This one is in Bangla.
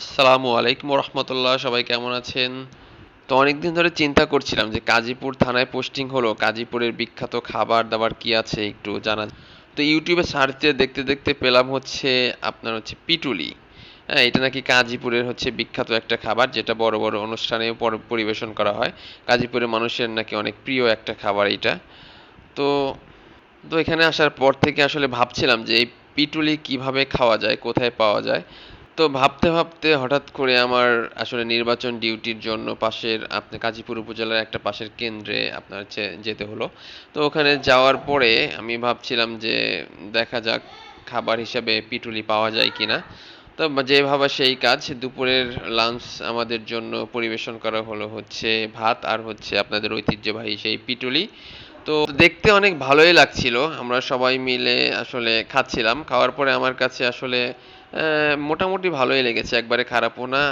আসসালামু আলাইকুম রহমতুল্লাহ সবাই কেমন আছেন? তো অনেকদিন ধরে চিন্তা করছিলাম যে গাজীপুর থানায় পোস্টিং হলো, গাজীপুরের বিখ্যাত খাবার দাবার কি আছে একটু জানা তো ইউটিউবে সার্চ দেখতে দেখতে পেলাম হচ্ছে আপনার হচ্ছে পিটুলি। হ্যাঁ এটা নাকি গাজীপুরের হচ্ছে বিখ্যাত একটা খাবার যেটা বড় বড় অনুষ্ঠানেও পরিবেশন করা হয়। গাজীপুরের মানুষের নাকি অনেক প্রিয় একটা খাবার এটা। তো তো এখানে আসার পর থেকে আসলে ভাবছিলাম যে এই পিটুলি কীভাবে খাওয়া যায়, কোথায় পাওয়া যায়। তো ভাবতে ভাবতে হঠাৎ করে আমার আসলে নির্বাচন ডিউটির জন্য পাশের, আপনি গাজীপুর উপজেলার একটা পাশের কেন্দ্রে আপনার যেতে হলো। তো ওখানে যাওয়ার পরে আমি ভাবছিলাম যে দেখা যাক খাবার হিসাবে পিটুলি পাওয়া যায় কিনা। তো যে ভাবা সেই কাজ, দুপুরের লাঞ্চ আমাদের জন্য পরিবেশন করা হলো হচ্ছে ভাত আর হচ্ছে আপনাদের ঐতিহ্যবাহী সেই পিটুলি। তো দেখতে অনেক ভালোই লাগছিল। আমরা সবাই মিলে আসলে খাচ্ছিলাম। খাওয়ার পরে আমার কাছে আসলে মোটামুটি ভালোই লেগেছে। একবারে খারাপও না।